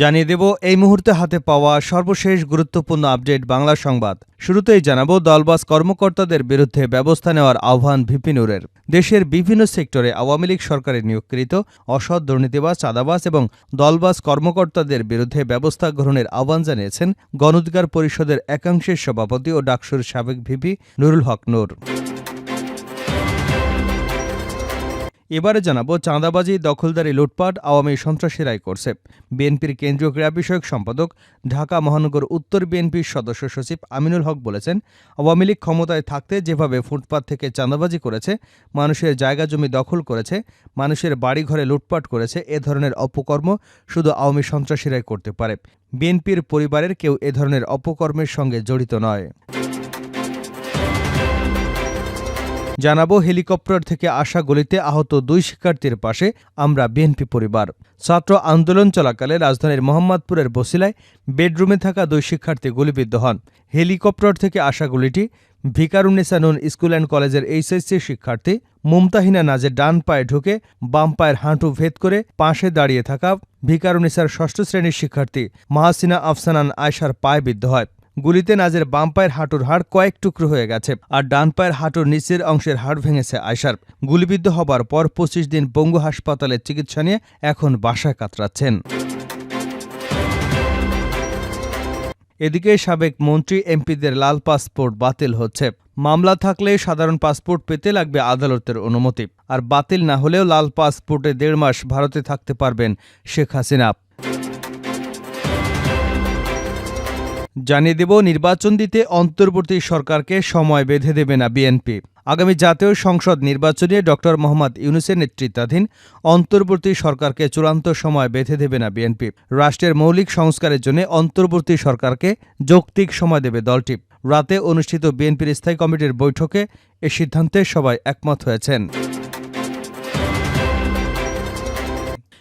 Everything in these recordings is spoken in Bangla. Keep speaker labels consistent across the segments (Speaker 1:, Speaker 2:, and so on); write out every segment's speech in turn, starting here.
Speaker 1: জানিয়ে দেব, এই মুহূর্তে হাতে পাওয়া সর্বশেষ গুরুত্বপূর্ণ আপডেট বাংলা সংবাদ। শুরুতেই জানাব, দলবাস কর্মকর্তাদের বিরুদ্ধে ব্যবস্থা নেওয়ার আহ্বান ভিপিনুরের। দেশের বিভিন্ন সেক্টরে আওয়ামী লীগ সরকারের নিয়োগকৃত অসৎ দুর্নীতিবাজ চাঁদাবাস এবং দলবাস কর্মকর্তাদের বিরুদ্ধে ব্যবস্থা গ্রহণের আহ্বান জানিয়েছেন গণঅধিকার পরিষদের একাংশের সভাপতি ও ডাকসুর সাবেক ভিপি নুরুল হক নূর। এবারে জানাব, চাঁদাবাজি, দখলদারি, লুটপাট, আওয়ামী সন্ত্রাসীরাই করছে। বিএনপির কেন্দ্রীয় ক্রীড়া বিষয়ক সম্পাদক, ঢাকা মহানগর উত্তর বিএনপির সদস্য সচিব আমিনুল হক বলেছেন, আওয়ামী লীগ ক্ষমতায় থাকতে যেভাবে ফুটপাত থেকে চাঁদাবাজি করেছে, মানুষের জায়গা জমি দখল করেছে, মানুষের বাড়িঘরে লুটপাট করেছে, এ ধরনের অপকর্ম শুধু আওয়ামী সন্ত্রাসীরাই করতে পারে। বিএনপির পরিবারের কেউ এ ধরনের অপকর্মের সঙ্গে জড়িত নয়। জানাব, হেলিকপ্টার থেকে আসা গুলিতে আহত দুই শিক্ষার্থীর পাশে আমরা বিএনপি পরিবার। ছাত্র আন্দোলন চলাকালে রাজধানীর মোহাম্মদপুরের বসিলায় বেডরুমে থাকা দুই শিক্ষার্থী গুলিবিদ্ধ হন। হেলিকপ্টার থেকে আসা গুলিটি ভিকারুন্নেসা নুন স্কুল অ্যান্ড কলেজের এইচএসসি শিক্ষার্থী মুমতাহিনা নাজের ডান পায়ে ঢুকে বাম পায়ের হাঁটু ভেদ করে পাশে দাঁড়িয়ে থাকা ভিকারুন্নেসার ষষ্ঠ শ্রেণির শিক্ষার্থী মাহাসিনা আফসানান আয়সার পায়ে বিদ্ধ হয়। গুলিতে নাজের বাম পায়ের হাঁটুর হাড় কয়েক টুকরো হয়ে গেছে আর ডান পায়ের হাঁটুর নিচের অংশের হাড় ভেঙেছে আয়সার গুলিবিদ্ধ হবার পর পঁচিশ দিন বঙ্গু হাসপাতালে চিকিৎসা নিয়ে এখন বাসায় কাতরাচ্ছেন। এদিকে সাবেক মন্ত্রী এমপিদের লাল পাসপোর্ট বাতিল হচ্ছে। মামলা থাকলে সাধারণ পাসপোর্ট পেতে লাগবে আদালতের অনুমতি। আর বাতিল না হলেও লাল পাসপোর্টে দেড় মাস ভারতে থাকতে পারবেন শেখ হাসিনা। জানিয়ে দেব, নির্বাচন দিতে অন্তর্বর্তী সরকারকে সময় বেঁধে দেবে না বিএনপি। আগামী জাতীয় সংসদ নির্বাচনে ড. মোহাম্মদ ইউনুসের নেতৃত্বাধীন অন্তর্বর্তী সরকারকে চূড়ান্ত সময় বেঁধে দেবে না বিএনপি। রাষ্ট্রের মৌলিক সংস্কারের জন্য অন্তর্বর্তী সরকারকে যৌক্তিক সময় দেবে দলটি। রাতে অনুষ্ঠিত বিএনপির স্থায়ী কমিটির বৈঠকে এ সিদ্ধান্তে সবাই একমত হয়েছেন।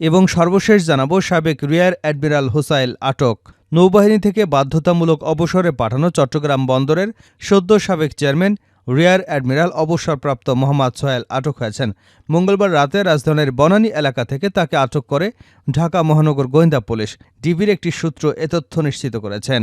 Speaker 1: এবং সর্বশেষ জানাব, সাবেক রিয়ার অ্যাডমিরাল হোসাইল আটক। নৌবাহিনী থেকে বাধ্যতামূলক অবসরে পাঠানো চট্টগ্রাম বন্দরের সদ্য সাবেক চেয়ারম্যান, রিয়ার অ্যাডমিরাল অবসরপ্রাপ্ত মোহাম্মদ সোহেল আটক হয়েছেন। মঙ্গলবার রাতে রাজধানীর বনানী এলাকা থেকে তাকে আটক করে ঢাকা মহানগর গোয়েন্দা পুলিশ, ডিবির একটি সূত্র এ তথ্য নিশ্চিত করেছেন।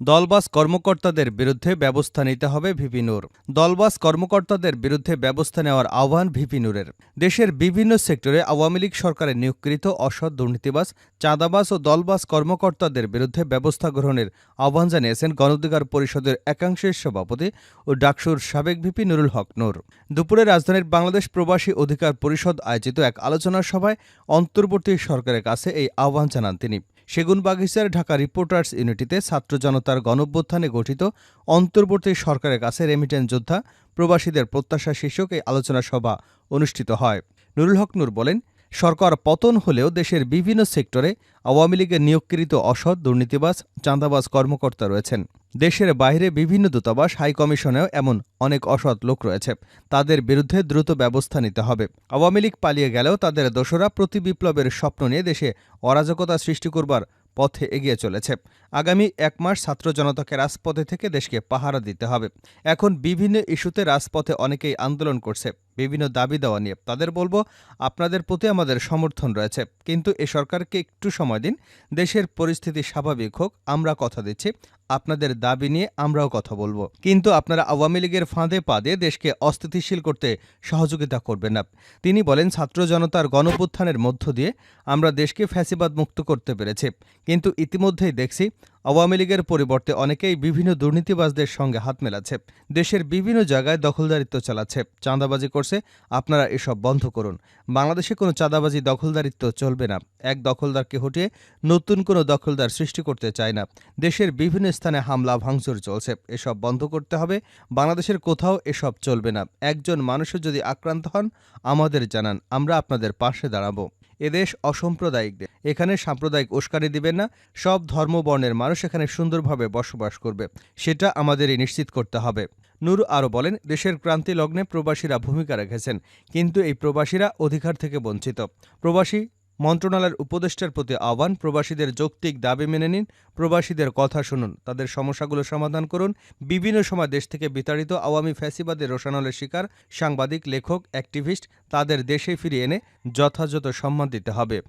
Speaker 1: দলবাস কর্মকর্তাদের বিরুদ্ধে ব্যবস্থা নিতে হবে ভিপিনুর দলবাস কর্মকর্তাদের বিরুদ্ধে ব্যবস্থা নেওয়ার আহ্বান ভিপিনুরের দেশের বিভিন্ন সেক্টরে আওয়ামী লীগ সরকারের নিয়োগকৃত অসৎ দুর্নীতিবাস চাঁদাবাস ও দলবাস কর্মকর্তাদের বিরুদ্ধে ব্যবস্থা গ্রহণের আহ্বান জানিয়েছেন গণঅধিকার পরিষদের একাংশের সভাপতি ও ডাকসুর সাবেক ভিপি নুরুল হক নূর। দুপুরে রাজধানীর বাংলাদেশ প্রবাসী অধিকার পরিষদ আয়োজিত এক আলোচনা সভায় অন্তর্বর্তী সরকারের কাছে এই আহ্বান জানান তিনি। সেগুনবাগিচার ঢাকা রিপোর্টার্স ইউনিটিতে ছাত্র জনতার গণভ্যুত্থানে গঠিত অন্তর্বর্তী সরকারের কাছে রেমিটেন্স যোদ্ধা প্রবাসীদের প্রত্যাশা শীর্ষক এই আলোচনা সভা অনুষ্ঠিত হয়। নুরুল হক নূর বলেন সরকার পতন হলেও দেশের বিভিন্ন সেক্টরে আওয়ামী লীগের নিয়োগকৃত অসৎ, দুর্নীতিবাজ, চাঁদাবাজ কর্মকর্তা রয়েছেন। দেশের বাইরে বিভিন্ন দূতাবাস হাইকমিশনেও এমন অনেক অসৎ লোক রয়েছে। তাদের বিরুদ্ধে দ্রুত ব্যবস্থা নিতে হবে। আওয়ামী লীগ পালিয়ে গেলেও তাদের দোসরা প্রতি বিপ্লবের স্বপ্ন নিয়ে দেশে অরাজকতা সৃষ্টি করবার পথে এগিয়ে চলেছে। আগামী এক মাস ছাত্র জনতাকে রাজপথে থেকে দেশকে পাহারা দিতে হবে। এখন বিভিন্ন ইস্যুতে রাজপথে অনেকেই আন্দোলন করছে, বিভিন্ন দাবি দেওয়া নিয়ে। তাদের বলব, আপনাদের প্রতি আমাদের সমর্থন রয়েছে। কিন্তু এ সরকারকে একটু সময় দিন। দেশের পরিস্থিতি স্বাভাবিক হোক, আমরা কথা দিচ্ছি। আপনাদের দাবি নিয়ে আমরাও কথা বলব। কিন্তু আপনারা আওয়ামী লীগের ফাঁদে পা দিয়ে দেশকে অস্থিতিশীল করতে সহযোগিতা করবেন না। তিনি বলেন, ছাত্র জনতার গণপুত্থানের মধ্য দিয়ে আমরা দেশকে ফ্যাসিবাদ মুক্ত করতে পেরেছি। কিন্তু ইতিমধ্যেই দেখছি আওয়ামী লীগের পরিবর্তে অনেকেই বিভিন্ন দুর্নীতিবাজদের সঙ্গে হাত মেলাচ্ছে। দেশের বিভিন্ন জায়গায় দখলদারিত্ব চালাচ্ছে। চাঁদাবাজি করছে। আপনারা এসব বন্ধ করুন। বাংলাদেশে কোনো চাঁদাবাজি, দখলদারিত্ব চলবে না। এক দখলদারকে হটিয়ে নতুন কোনো দখলদার সৃষ্টি করতে চায় না। দেশের বিভিন্ন স্থানে হামলা, ভাঙচুর চলছে। এসব বন্ধ করতে হবে। বাংলাদেশের কোথাও এসব চলবে না। একজন মানুষও যদি আক্রান্ত হন, আমাদের জানান। আমরা আপনাদের পাশে দাঁড়াবো। এদেশ অসাম্প্রদায়িক দেশ। এখানে সাম্প্রদায়িক উস্কানি দিবেন না, সব ধর্ম বর্ণের মানুষ এখানে সুন্দরভাবে বসবাস করবে, সেটা আমাদেরই নিশ্চিত করতে হবে। নূর আরও বলেন, দেশের ক্রান্তি লগ্নে প্রবাসীরা ভূমিকা রেখেছেন, কিন্তু এই প্রবাসীরা অধিকার থেকে বঞ্চিত। প্রবাসী মন্ত্রণালয়ের উপদেষ্টার প্রতি আহ্বান, প্রবাসীদের যৌক্তিক দাবি মেনে নিন, প্রবাসীদের কথা শুনুন, তাদের সমস্যাগুলো সমাধান করুন। বিভিন্ন সময় দেশ থেকে বিতাড়িত আওয়ামী ফ্যাসিবাদের রোশানলের শিকার, সাংবাদিক, লেখক, অ্যাক্টিভিস্ট, তাদের দেশে ফিরিয়ে এনে যথাযথ সম্মান দিতে হবে।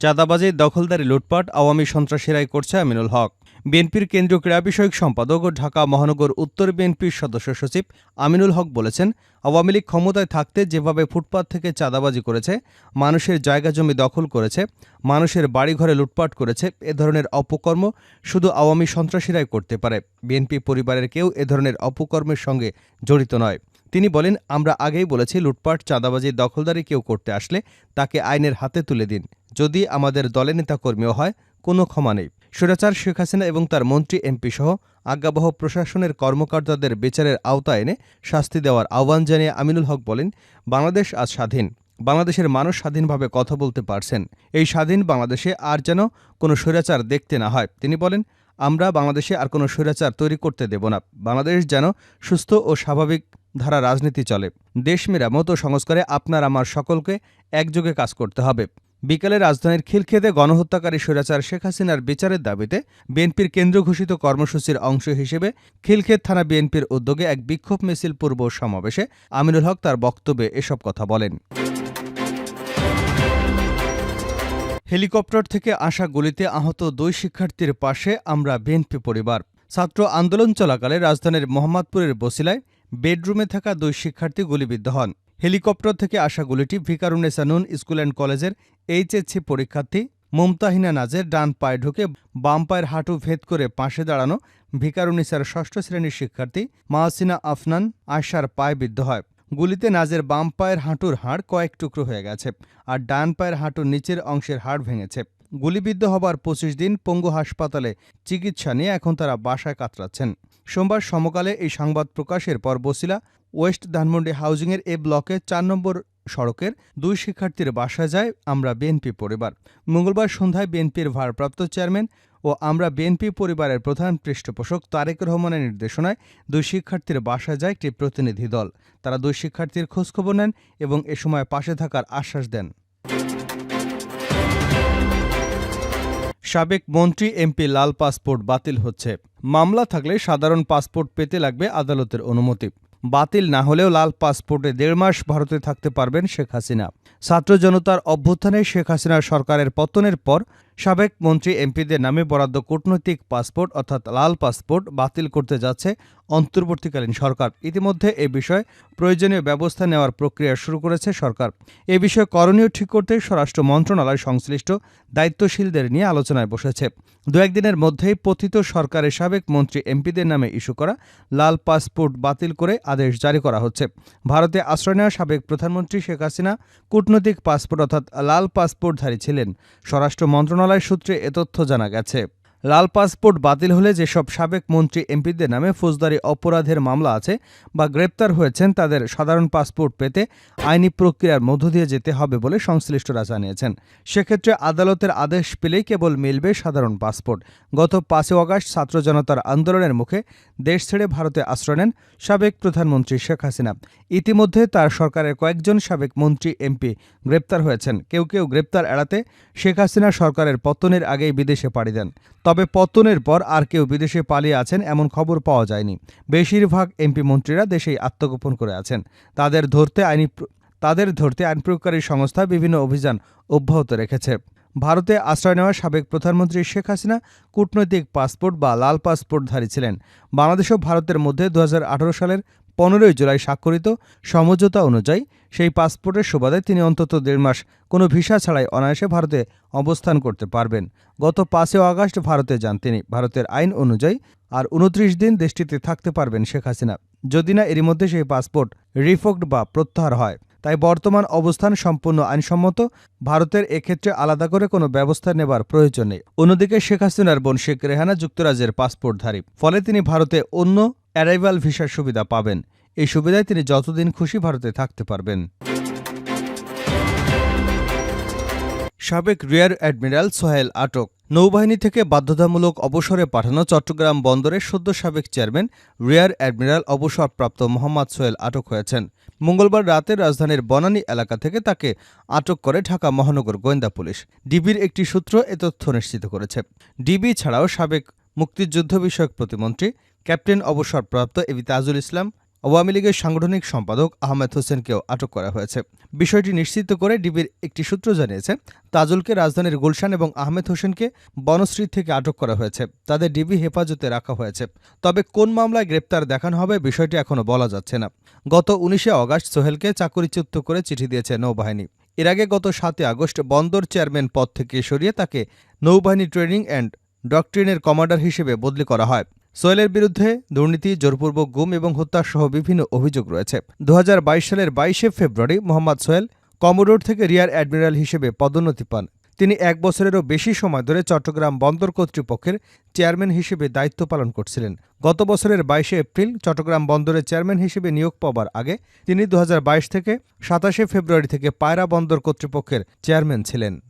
Speaker 1: চাঁদাবাজি, দখলদারি, লুটপাট, আওয়ামী সন্ত্রাসীরাই করছে আমিনুল হক। বিএনপির কেন্দ্রীয় ক্রীড়া বিষয়ক সম্পাদক ও ঢাকা মহানগর উত্তর বিএনপির সদস্য সচিব আমিনুল হক বলেছেন, আওয়ামী লীগ ক্ষমতায় থাকতে যেভাবে ফুটপাত থেকে চাঁদাবাজি করেছে, মানুষের জায়গা জমি দখল করেছে, মানুষের বাড়িঘরে লুটপাট করেছে, এ ধরনের অপকর্ম শুধু আওয়ামী সন্ত্রাসীরাই করতে পারে। বিএনপি পরিবারের কেউ এ ধরনের অপকর্মের সঙ্গে জড়িত নয়। তিনি বলেন, আমরা আগেই বলেছি, লুটপাট, চাঁদাবাজি, দখলদারি কেউ করতে আসলে তাকে আইনের হাতে তুলে দিন। যদি আমাদের দলে নেতাকর্মীও হয় কোনো ক্ষমা নেই। স্বৈরাচার শেখ হাসিনা এবং তার মন্ত্রী, এমপি সহ আজ্ঞাবহ প্রশাসনের কর্মকর্তাদের বিচারের আওতায় এনে শাস্তি দেওয়ার আহ্বান জানিয়ে আমিনুল হক বলেন, বাংলাদেশ আজ স্বাধীন। বাংলাদেশের মানুষ স্বাধীনভাবে কথা বলতে পারছেন। এই স্বাধীন বাংলাদেশে আর যেন কোনো স্বৈরাচার দেখতে না হয়। তিনি বলেন, আমরা বাংলাদেশে আর কোনো স্বৈরাচার তৈরি করতে দেব না। বাংলাদেশ যেন সুস্থ ও স্বাভাবিক ধারা রাজনীতি চলে। দেশ মেরামত ও সংস্কারে আপনার আমার সকলকে একযোগে কাজ করতে হবে। বিকালে রাজধানীর খিলক্ষেতে গণহত্যাকারী স্বৈরাচার শেখ হাসিনার বিচারের দাবিতে বিএনপির কেন্দ্র ঘোষিত কর্মসূচির অংশ হিসেবে খিলক্ষেত থানা বিএনপির উদ্যোগে এক বিক্ষোভ মিছিল পূর্ব সমাবেশে আমিনুল হক তার বক্তব্যে এসব কথা বলেন। হেলিকপ্টার থেকে আসা গুলিতে আহত দুই শিক্ষার্থীর পাশে আমরা বিএনপি পরিবার। ছাত্র আন্দোলন চলাকালে রাজধানীর মোহাম্মদপুরের বসিলায় বেডরুমে থাকা দুই শিক্ষার্থী গুলিবিদ্ধ হন। হেলিকপ্টার থেকে আসা গুলিটি ভিকারুন্নেসা নুন স্কুল অ্যান্ড কলেজের এইচএসসি পরীক্ষার্থী মুমতাহিনা নাজের ডান পায়ে ঢুকে বাম পায়ের হাঁটু ভেদ করে পাশে দাঁড়ানো ভিকারুনিসার ষষ্ঠ শ্রেণির শিক্ষার্থী মাহসিনা আফনান আয়সার পায়ে বিদ্ধ হয়। গুলিতে নাজের বাম পায়ের হাঁটুর হাড় কয়েক টুকরো হয়ে গেছে আর ডান পায়ের হাঁটুর নিচের অংশের হাড় ভেঙেছে। গুলিবিদ্ধ হবার পঁচিশ দিন পঙ্গু হাসপাতালে চিকিৎসা নিয়ে এখন তারা বাসায় কাতরাচ্ছেন। সোমবার সমকালে এই সংবাদ প্রকাশের পর বসিলা ওয়েস্ট ধানমন্ডি হাউজিংয়ের এ ব্লকে চার নম্বর সড়কের দুই শিক্ষার্থীর বাসায় যায় আমরা বিএনপি পরিবার। মঙ্গলবার সন্ধ্যায় বিএনপির ভারপ্রাপ্ত চেয়ারম্যান ও আমরা বিএনপি পরিবারের প্রধান পৃষ্ঠপোষক তারেক রহমানের নির্দেশনায় দুই শিক্ষার্থীর বাসায় যায় একটি প্রতিনিধি দল। তারা দুই শিক্ষার্থীর খোঁজখবর নেন এবং এ সময় পাশে থাকার আশ্বাস দেন। সাবেক মন্ত্রী এমপি লাল পাসপোর্ট বাতিল হচ্ছে। মামলা থাকলে সাধারণ পাসপোর্ট পেতে লাগবে আদালতের অনুমতি। বাতিল না হলেও লাল পাসপোর্টে দেড় মাস ভারতে থাকতে পারবেন শেখ হাসিনা। ছাত্র জনতার অভ্যুত্থানে শেখ হাসিনার সরকারের পতনের পর সাবেক মন্ত্রী এমপিদের নামে বরাদ্দ কূটনৈতিক পাসপোর্ট অর্থাৎ লাল পাসপোর্ট বাতিল করতে যাচ্ছে অন্তর্বর্তীকালীন সরকার। ইতিমধ্যে এ বিষয়ে প্রয়োজনীয় ব্যবস্থা নেওয়ার প্রক্রিয়া শুরু করেছে সরকার। এ বিষয়ে করণীয় ঠিক করতে স্বরাষ্ট্র মন্ত্রণালয় সংশ্লিষ্ট দায়িত্বশীলদের নিয়ে আলোচনায় বসেছে। দু একদিনের মধ্যেই পতিত সরকারের সাবেক মন্ত্রী এমপিদের নামে ইস্যু করা, লাল পাসপোর্ট বাতিল করে আদেশ জারি করা হচ্ছে। ভারতে আশ্রয় নেওয়া সাবেক প্রধানমন্ত্রী শেখ হাসিনা কূটনৈতিক পাসপোর্ট অর্থাৎ লাল পাসপোর্টধারী ছিলেন। স্বরাষ্ট্র মন্ত্রণালয় সূত্রে এ তথ্য জানা গেছে। লাল পাসপোর্ট বাতিল হলে যেসব সাবেক মন্ত্রী এমপিদের নামে ফৌজদারি অপরাধের মামলা আছে বা গ্রেপ্তার হয়েছেন, তাদের সাধারণ পাসপোর্ট পেতে আইনি প্রক্রিয়ার মধ্য দিয়ে যেতে হবে বলে সংশ্লিষ্টরা জানিয়েছেন। সেক্ষেত্রে আদালতের আদেশ পেলেই কেবল মিলবে সাধারণ পাসপোর্ট। গত পাঁচই অগাস্ট ছাত্র জনতার আন্দোলনের মুখে দেশ ছেড়ে ভারতে আশ্রয় নেন সাবেক প্রধানমন্ত্রী শেখ হাসিনা। ইতিমধ্যে তার সরকারের কয়েকজন সাবেক মন্ত্রী এমপি গ্রেপ্তার হয়েছেন। কেউ কেউ গ্রেপ্তার এড়াতে শেখ হাসিনা সরকারের পতনের আগেই বিদেশে পাড়ি দেন। তবে পতনের পর আর কেউ বিদেশে পালিয়ে আছেন এমন খবর পাওয়া যায়নি। বেশিরভাগ এমপি মন্ত্রীরা দেশেই আত্মগোপন করে আছেন। তাদের ধরতে আইনি তাদের ধরতে আইন প্রয়োগকারী সংস্থা বিভিন্ন অভিযান অব্যাহত রেখেছে। ভারতে আশ্রয় নেওয়া সাবেক প্রধানমন্ত্রী শেখ হাসিনা কূটনৈতিক পাসপোর্ট বা লাল পাসপোর্টধারী ছিলেন। বাংলাদেশ ও ভারতের মধ্যে দু হাজার আঠারো সালের পনেরোই জুলাই স্বাক্ষরিত সমঝোতা অনুযায়ী সেই পাসপোর্টের সুবাদে তিনি অন্তত দেড় মাস কোনো ভিসা ছাড়াই অনায়াসে ভারতে অবস্থান করতে পারবেন। গত পাঁচই আগস্ট ভারতে যান তিনি। ভারতের আইন অনুযায়ী আর উনত্রিশ দিন দেশটিতে থাকতে পারবেন শেখ হাসিনা। যদি না এরই মধ্যে সেই পাসপোর্ট রিফোকড বা প্রত্যাহার হয়, তাই বর্তমান অবস্থান সম্পূর্ণ আইনসম্মত। ভারতের এক্ষেত্রে আলাদা করে কোনো ব্যবস্থা নেবার প্রয়োজন নেই। অন্যদিকে শেখ হাসিনার বোন শেখ রেহানা যুক্তরাজ্যের পাসপোর্টধারী। ফলে তিনি ভারতে অন্য অ্যারাইভাল ভিসার সুবিধা পাবেন। এই সুবিধায় তিনি যতদিন খুশি ভারতে থাকতে পারবেন। সাবেক রিয়ার অ্যাডমিরাল সোহেল আটক। নৌবাহিনী থেকে বাধ্যতামূলক অবসরে পাঠানো চট্টগ্রাম বন্দরের সদ্য সাবেক চেয়ারম্যান রিয়ার অ্যাডমিরাল অবসরপ্রাপ্ত মোহাম্মদ সোহেল আটক হয়েছেন। মঙ্গলবার রাতে রাজধানীর বনানী এলাকা থেকে তাকে আটক করে ঢাকা মহানগর গোয়েন্দা পুলিশ। ডিবির একটি সূত্র এ তথ্য নিশ্চিত করেছে। ডিবি ছাড়াও সাবেক মুক্তিযুদ্ধ বিষয়ক প্রতিমন্ত্রী, ক্যাপ্টেন অবসরপ্রাপ্ত এবি তাজুল ইসলাম আওয়ামী লীগের সাংগঠনিক সম্পাদক আহমেদ হোসেনকেও আটক করা হয়েছে। বিষয়টি নিশ্চিত করে ডিবির একটি সূত্র জানিয়েছে, তাজুলকে রাজধানীর গুলশান এবং আহমেদ হোসেনকে বনশ্রী থেকে আটক করা হয়েছে। তাদের ডিবি হেফাজতে রাখা হয়েছে। তবে কোন মামলায় গ্রেপ্তার দেখানো হবে বিষয়টি এখনও বলা যাচ্ছে না। গত উনিশে অগাস্ট সোহেলকে চাকরিচ্যুত করে চিঠি দিয়েছে নৌবাহিনী। এর আগে গত সাতই আগস্ট বন্দর চেয়ারম্যান পদ থেকে সরিয়ে তাকে নৌবাহিনী ট্রেনিং অ্যান্ড ডকট্রিনের কমান্ডার হিসেবে বদলি করা হয়। সোহেলের বিরুদ্ধে দুর্নীতি, জোরপূর্বক গুম এবং হত্যাসহ বিভিন্ন অভিযোগ রয়েছে। দুহাজার বাইশ সালের বাইশে ফেব্রুয়ারি মোহাম্মদ সোয়েল কমোডোর থেকে রিয়ার অ্যাডমিরাল হিসেবে পদোন্নতি পান। তিনি এক বছরেরও বেশি সময় ধরে চট্টগ্রাম বন্দর কর্তৃপক্ষের চেয়ারম্যান হিসেবে দায়িত্ব পালন করছিলেন। গত বছরের বাইশে এপ্রিল চট্টগ্রাম বন্দরের চেয়ারম্যান হিসেবে নিয়োগ পাওয়ার আগে তিনি দুহাজার বাইশ থেকে সাতাশে ফেব্রুয়ারি থেকে পায়রা বন্দর কর্তৃপক্ষের চেয়ারম্যান ছিলেন।